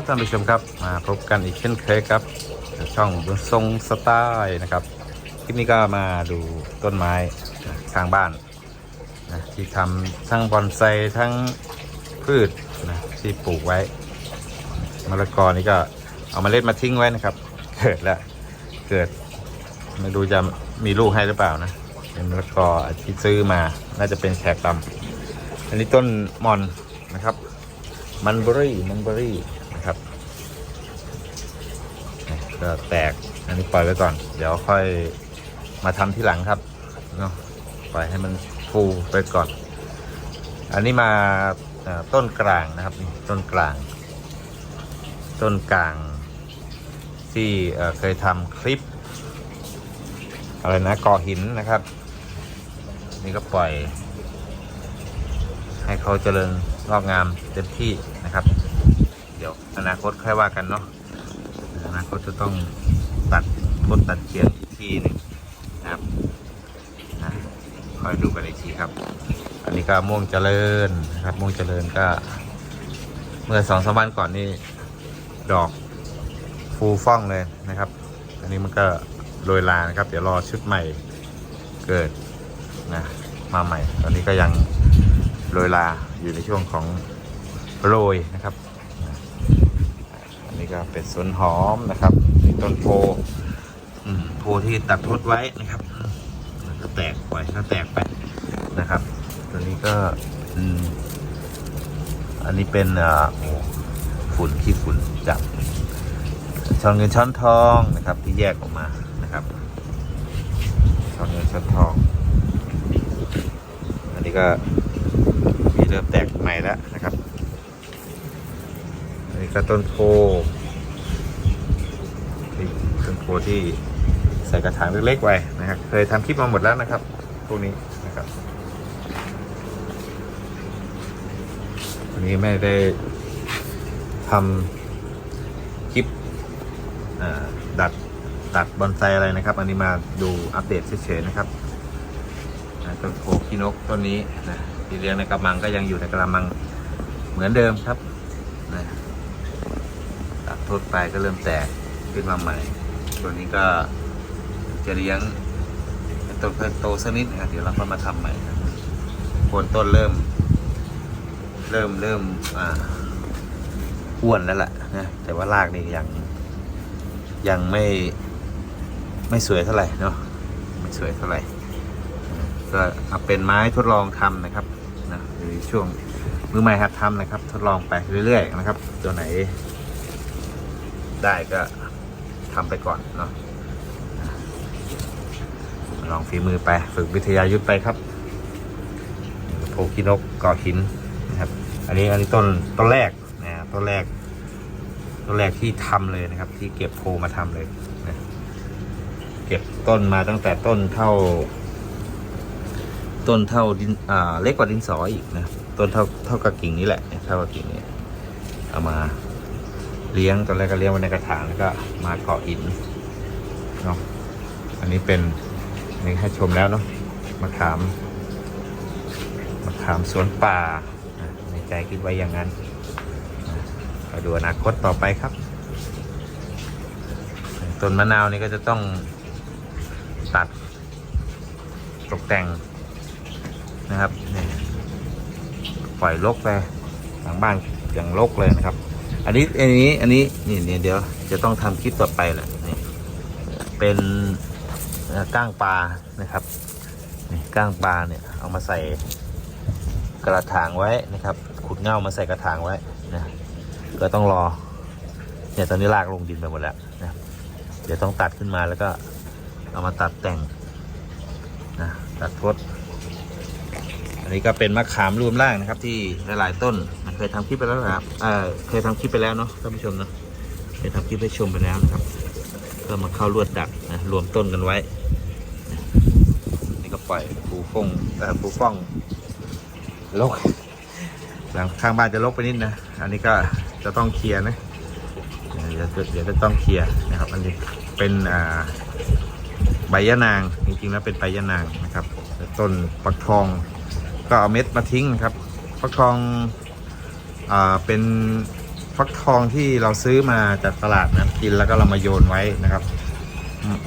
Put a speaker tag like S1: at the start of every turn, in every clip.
S1: บท่านผู้ชมครับมาพบกันอีกเช่นเคยครับ ช่องบุญทรงสไตล์นะครับคลิปนี้ก็มาดูต้นไม้นะข้างบ้านนะที่ทำทั้งบอนไซทั้งพืชนะที่ปลูกไว้มะละกอนี่ก็เอามาเล็ดมาทิ้งไว้นะครับ เกิดแล้วเกิดไม่รู้จะมีลูกให้หรือเปล่านะเป็นมะละกอที่ซื้อมาน่าจะเป็นแขกดำอันนี้ต้นมอนนะครับมันเบอรี่มันเบอรี่นะครับนี่ ก็แตกอันนี้ปล่อยไว้ก่อน เดี๋ยวค่อยมาทำที่หลังครับเนาะปล่อยให้มันฟูไปก่อน อันนี้มาต้นกลางนะครับนี่ต้นกลาง ต้นกลาง ที่เอ่อเคยทำคลิป อะไรนะก่อหินนะครับ นี่ก็ปล่อย ให้เขาเจริญงอกงามเต็มที่นะครับ เดี๋ยวอนาคตค่อยว่ากันเนาะ อนาจะต้องตัดทดตัดเขียนอีกทีหนึงนะครับคอยดูกันอีกทีครับ อันนี้ก็ม่วงเจริญนะครับ ม่วงเจริญก็ เมื่อสองสามวันก่อนนี่ดอกฟูฟ่องเลยนะครับ อันนี้มันก็โรยลานะครับ เดี๋ยวรอชุดใหม่เกิดนะมาใหม่ ตอนนี้ก็ยังโรยลาอยู่ในช่วงของโรยนะครับ นนี้ก็เป็นสวนหอมนะครับมีต้นโพโพที่ตัดทดไว้นะครับก็แตกไปก็แตกไปนะครับ ตัวนี้ก็อันนี้เป็นฝุ่นขี้ฝุ่นจับช้อนเงินช้อนทองนะครับที่แยกออกมานะครับช้อนเงินช้อนทอง อันนี้ก็มีเริ่มแตกใหม่แล้วนะครับ ก็ต้นโพนี่ต้นโพที่ใส่กระถางเล็กๆไว้นะครับเคยทำคลิปมาหมดแล้วนะครับพวกนี้นะครับวันนี้ไม่ได้ทำคลิปดัดตัดบอนไซอะไรนะครับ อันนี้มาดูอัปเดตเฉยๆนะครับต้นโพขี้นกต้นนี้นะที่เลี้ยงในกระมังก็ยังอยู่ในกระมังเหมือนเดิมครับนะ ตัดทดไปก็เริ่มแตกขึ้นมาใหม่ ตัวนี้ก็จะเลี้ยงต้นเพิ่มโตสักนิดนะครับเดี๋ยวเราก็มาทำใหม่โคนต้นเริ่ม เริ่มเริ่มอ่าอ้วนแล้วล่ะนะแต่ว่ารากนี่ยังยังไม่ไม่สวยเท่าไหร่เนาะไม่สวยเท่าไหร่ก็เอาเป็นไม้ทดลองทำนะครับนะในช่วงมือใหม่หัดทำนะครับ ทดลองไปเรื่อยๆนะครับ ตัวไหน ได้ก็ทำไปก่อนเนาะลองฝีมือไปฝึกวิทยายุทธไปครับโพกินกก่อหินนะครับ อันนี้อันนี้ต้นต้นแรกนะต้นแรกต้นแรกที่ทำเลยนะครับ ที่เก็บโพมาทำเลยนะเก็บต้นมาตั้งแต่ต้นเท่า ต้นเท่าดินอ่าเล็กกว่าดินสออีกนะต้นเท่าเท่ากับกิ่งนี้แหละเท่ากับกิ่งนี้เอามา เลี้ยงตอนแรกก็เลี้ยงไว้ในกระถางแล้วก็มาเกาะหินเนาะอันนี้เป็นนี่ให้ชมแล้วเนาะมะขามมะขามสวนป่าในใจคิดไว้อย่างนั้นนะก็ดูอนาคตต่อไปครับต้นมะนาวนี่ก็จะต้องตัดตกแต่งนะครับปล่อยลกไปหลังบ้านอย่างลกเลยนะครับ อันนี้อันนี้อันนี้นี่เนี่ยเดี๋ยวจะต้องทำคลิปต่อไปแหละนี่เป็นก้างปลานะครับนี่ก้างปลาเนี่ยเอามาใส่กระถางไว้นะครับ ขุดเง่ามาใส่กระถางไว้นะก็ต้องรอเนี่ยตอนนี้ลากลงดินไปหมดแล้วนะเดี๋ยวต้องตัดขึ้นมาแล้วก็เอามาตัดแต่งนะตัดทด อันนี้ก็เป็นมะขามรวมร่างนะครับ ที่หลายๆต้นเคยทำคลิปไปแล้วนะครับเออเคยทำคลิปไปแล้วเนาะท่านผู้ชมเนาะเคยทำคลิปให้ชมไปแล้วนะครับก็มาเข้าลวดดักนะรวมต้นกันไว้นี่ก็ปล่อยปูฟงเอ่อปูฟ่องลกหลังข้างบ้านจะลกไปนิดนะอันนี้ก็จะต้องเคลียร์นะเดี๋ยวจะเดี๋ยวจะต้องเคลียร์นะครับ อันนี้เป็นอ่าใบยะนางจริงๆแล้วเป็นใบยะนางนะครับ ต้นปักทอง ก็เอาเม็ดมาทิ้งนะครับ ฟักทองอ่าเป็นฟักทองที่เราซื้อมาจากตลาดนะกินแล้วก็เรามาโยนไว้นะครับ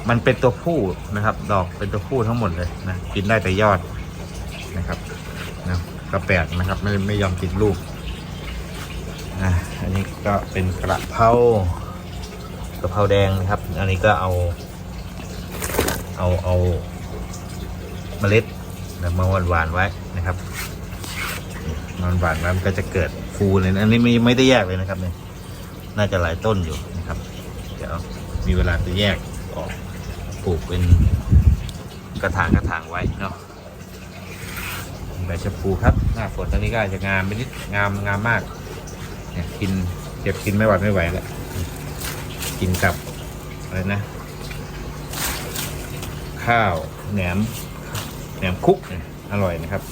S1: มันเป็นตัวผู้นะครับ ดอกเป็นตัวผู้ทั้งหมดเลยนะกินได้แต่ยอดนะครับนะก็แปลกนะครับ ไม่ไม่ยอมกินลูกอะอันนี้ก็เป็นกระเพรากระเพราแดงนะครับ อันนี้ก็เอา เอาเอาเมล็ด นะมาหวานหวานไว้นะครับมันหวานๆไว้มันก็จะเกิดฟูเลยนะอันนี้ไม่ไม่ได้แยกเลยนะครับเนี่ยน่าจะหลายต้นอยู่นะครับ เดี๋ยวมีเวลาจะแยกออกปลูกเป็นกระถางกระถางไว้เนาะใบชะพูครับ หน้าฝนตอนนี้ก็อาจจะงามไปนิดงามงามมากเนี่ยกินเก็บกินไม่หวัดไม่ไหวแล้วกินกับอะไรนะ ข้าวแหนม แหนมคุกเนี่ยอร่อยนะครับ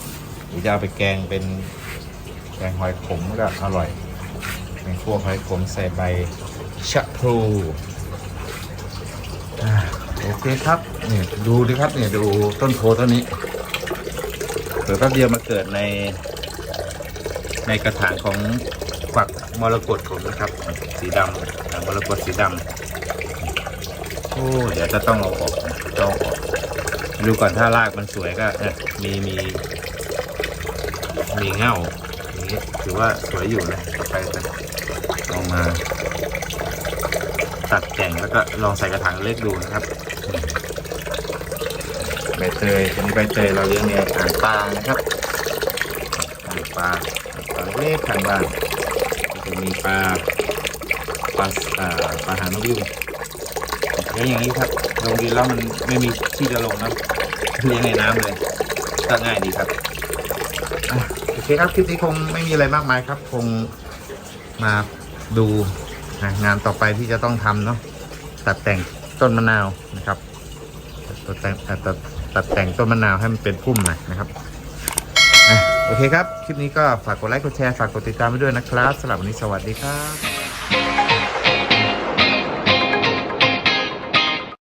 S1: หรือจะเอาไปแกงเป็นแกงหอยขมก็อร่อยแกงคั่วหอยขมใส่ใบชะพลูอ่าโอเคครับเนี่ยดูดิครับเนี่ยดูต้นโพต้นนี้เกิดแป๊บเดียวมาเกิดใน ในกระถางของฝักมรกตผมนะครับ สีดำอ่ามรกตสีดำโอ้เดี๋ยวจะต้องเอาออกนะต้องเอาออก ดูก่อนถ้ารากมันสวยก็เนี่ยมีมี มีเง่าอย่างนี้ถือว่าสวยอยู่นะต่อไปจะลองมาตัดแต่งแล้วก็ลองใส่กระถางเล็กดูนะครับใบเตยเป็นใบเตยเราเลี้ยงในอ่างปลานะครับอ่างปลาอ่างปลาเล็กๆข้างล่างก็จะมีปลาปลาอ่าปลาหางนกยูงเลี้ยงอย่างนี้ครับ ลงดินแล้วมันไม่มีที่จะลงนะเลี้ยงในน้ำเลยก็ง่ายดีครับโอเคครับคลิปนี้คงไม่มีอะไรมากมายครับ คงมาดูงานต่อไปที่จะต้องทำเนาะตัดแต่งต้นมะนาวนะครับตัดแต่งตัดตัดแต่งต้นมะนาวให้มันเป็นพุ่มหน่อยนะครับอโอเคครับ คลิปนี้ก็ฝากกดไลค์กดแชร์ฝากกดติดตามไปด้วยนะครับสำหรับวันนี้สวัสดีครับ